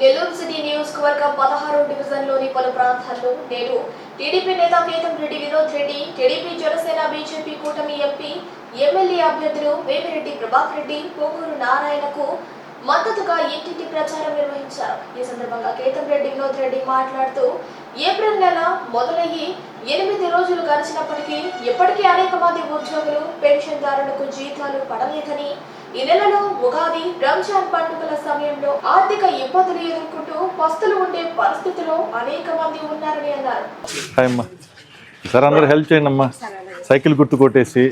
Nellore city నియోజకవర్గం పదహారో డివిజన్లోని పలు ప్రాంతాల్లో నేడు టీడీపీ నేత కేతం రెడ్డి వినోద్ రెడ్డి టీడీపీ జనసేన బీజేపీ కూటమి ఎంపీ ఎమ్మెల్యే అభ్యర్థులు వేమిరెడ్డి ప్రభాకర్ రెడ్డి పొంగూరు నారాయణకు మద్దతుగా ఇంటింటి ప్రచారం నిర్వహించారు. ఈ సందర్భంగా కేతం రెడ్డి వినోద్ రెడ్డి మాట్లాడుతూ ఏప్రిల్ నెల మొదలయ్యి ఎనిమిది రోజులు గడిచినప్పటికీ ఇప్పటికీ అనేక మంది ఉద్యోగులు పెన్షన్దారులకు జీతాలు పడలేదని ఈ నెలలో ఉగాది రంజాన్ పండుగల సమయంలో ఆర్థిక ఇబ్బందులు ఎదుర్కొంటూ పస్తులు ఉండే పరిస్థితిలో అనేక మంది ఉన్నారని అన్నారు. హాయ్ అమ్మా. సార్ అందరూ హెల్ప్ చేయండి అమ్మా. సైకిల్ గుర్తు కొట్టేసి.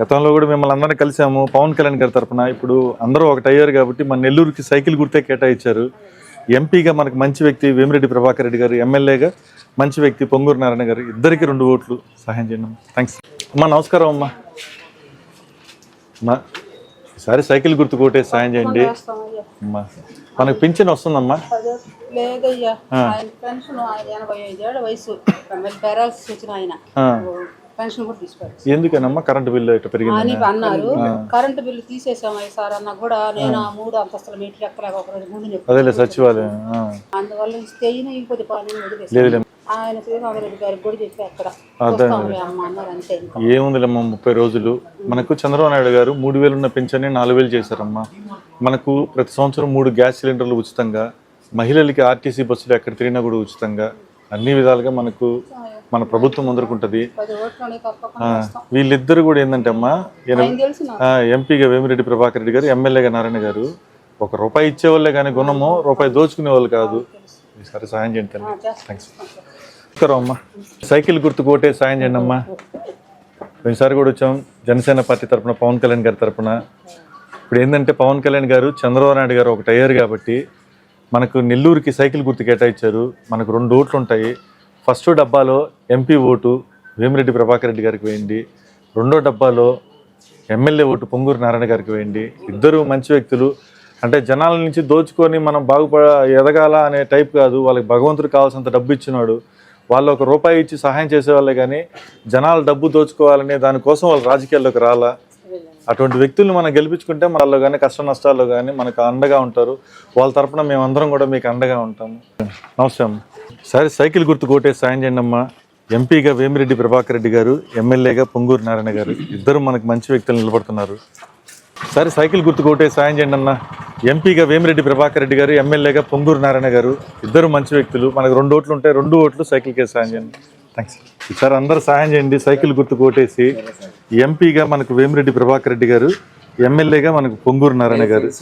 గతంలో కూడా మిమ్మల్ని అందరినీ కలిసాము. పవన్ కళ్యాణ్ గారి తరపున ఇప్పుడు అందరూ ఒకటి అయ్యారు కాబట్టి మన నెల్లూరుకి సైకిల్ గుర్తే కేటాయించారు. ఎంపీగా మనకు మంచి వ్యక్తి వేమిరెడ్డి ప్రభాకర్ రెడ్డి గారు ఎమ్మెల్యేగా మంచి వ్యక్తి పొంగూరు నారాయణ గారు ఇద్దరికి రెండు ఓట్లు సహాయం చేయండి థ్యాంక్స్ అమ్మా నమస్కారం అమ్మా. అమ్మా ఈసారి సైకిల్ గుర్తు కొట్టేసి సాయం చేయండి. అమ్మా మనకు పింఛన్ వస్తుందమ్మా. లేదయ్యా ఆయన పెన్షన్ ఎనభై వయసు. పెరాల్సి వచ్చిన ఆయన. పెన్షన్ కూడా తీసుకోవాలి. ఎందుకనమ్మా కరెంట్ బిల్లు ఇట్లా పెరిగింది? అని అన్నారు. కరెంటు బిల్లు తీసేసామయ్య సార్ అన్న కూడా నేను ఆ మూడు అంతస్తుల మీటర్ ఎక్కలేక ఒక రోజు ముందు అదేలే సచివాలయం. అందువల్ల స్టేజ్ ఇంకొద్ది పని లేదులే ఆయన శ్రీరామరెడ్డి గారికి కూడా చెప్పి అక్కడ. ఏముందిలేమ్మా ముప్పై రోజులు? మనకు చంద్రబాబు నాయుడు గారు మూడు వేలు ఉన్న పెన్షన్ నాలుగు వేలు చేశారమ్మా. మనకు ప్రతి సంవత్సరం మూడు గ్యాస్ సిలిండర్లు ఉచితంగా మహిళలకి ఆర్టీసీ బస్సులు ఎక్కడ తిరిగినా కూడా ఉచితంగా అన్ని విధాలుగా మనకు మన ప్రభుత్వం ముందరుకుంటుంది. వీళ్ళిద్దరు కూడా ఏంటంటే అమ్మా ఎంపీగా వేమిరెడ్డి ప్రభాకర్ రెడ్డి గారు ఎమ్మెల్యేగా నారాయణ గారు. ఒక రూపాయి ఇచ్చేవాళ్ళే కానీ గుణము రూపాయి దోచుకునే వాళ్ళు కాదు ఈసారి సాయం చేయండి తల్లి. థ్యాంక్స్ నమస్కారం అమ్మా. సైకిల్ గుర్తు కోటే సాయం చేయండి అమ్మా. పోయినసారి కూడా వచ్చాం. జనసేన పార్టీ తరపున పవన్ కళ్యాణ్ గారి తరపున. ఇప్పుడు ఏంటంటే పవన్ కళ్యాణ్ గారు చంద్రబాబు నాయుడు గారు ఒకటి అయ్యారు కాబట్టి మనకు నెల్లూరుకి సైకిల్ గుర్తు కేటాయించారు. మనకు రెండు ఓట్లు ఉంటాయి. ఫస్ట్ డబ్బాలో ఎంపీ ఓటు వేమిరెడ్డి ప్రభాకర్ రెడ్డి గారికి వేయండి. రెండో డబ్బాలో ఎమ్మెల్యే ఓటు పొంగూరు నారాయణ గారికి వేయండి. ఇద్దరు మంచి వ్యక్తులు. అంటే జనాల నుంచి దోచుకొని మనం బాగుపడ ఎదగాల అనే టైప్ కాదు. వాళ్ళకి భగవంతుడు కావాల్సినంత డబ్బు ఇచ్చినాడు. వాళ్ళు ఒక రూపాయి ఇచ్చి సహాయం చేసేవాళ్ళే కానీ జనాల డబ్బు దోచుకోవాలనే దానికోసం వాళ్ళు రాజకీయాల్లోకి రాలా. అటువంటి వ్యక్తుల్ని మనం గెలిపించుకుంటే మనలో కానీ కష్ట నష్టాల్లో కానీ మనకు అండగా ఉంటారు. వాళ్ళ తరఫున మేమందరం కూడా మీకు అండగా ఉంటాము. నమస్తే అమ్మ. సరే సైకిల్ గుర్తు కోటే సాయం చేయండి అమ్మా. ఎంపీగా వేమిరెడ్డి ప్రభాకర్ రెడ్డి గారు ఎమ్మెల్యేగా పొంగూరు నారాయణ గారు. ఇద్దరు మనకు మంచి వ్యక్తులు నిలబడుతున్నారు. సరే సైకిల్ గుర్తు కోటే సాయం చేయండి అన్నా. ఎంపీగా వేమిరెడ్డి ప్రభాకర్ రెడ్డి గారు ఎమ్మెల్యేగా పొంగూరు నారాయణ గారు ఇద్దరు మంచి వ్యక్తులు. మనకు రెండు ఓట్లు ఉంటాయి రెండు ఓట్లు సైకిల్ కేసు సాయం చేయండి. థ్యాంక్స్ సార్ అందరూ సాయం చేయండి. సైకిల్ గుర్తు కోటేసి ఎంపీగా మనకు వేమిరెడ్డి ప్రభాకర్ రెడ్డి గారు ఎమ్మెల్యేగా మనకు పొంగూరు నారాయణ గారు.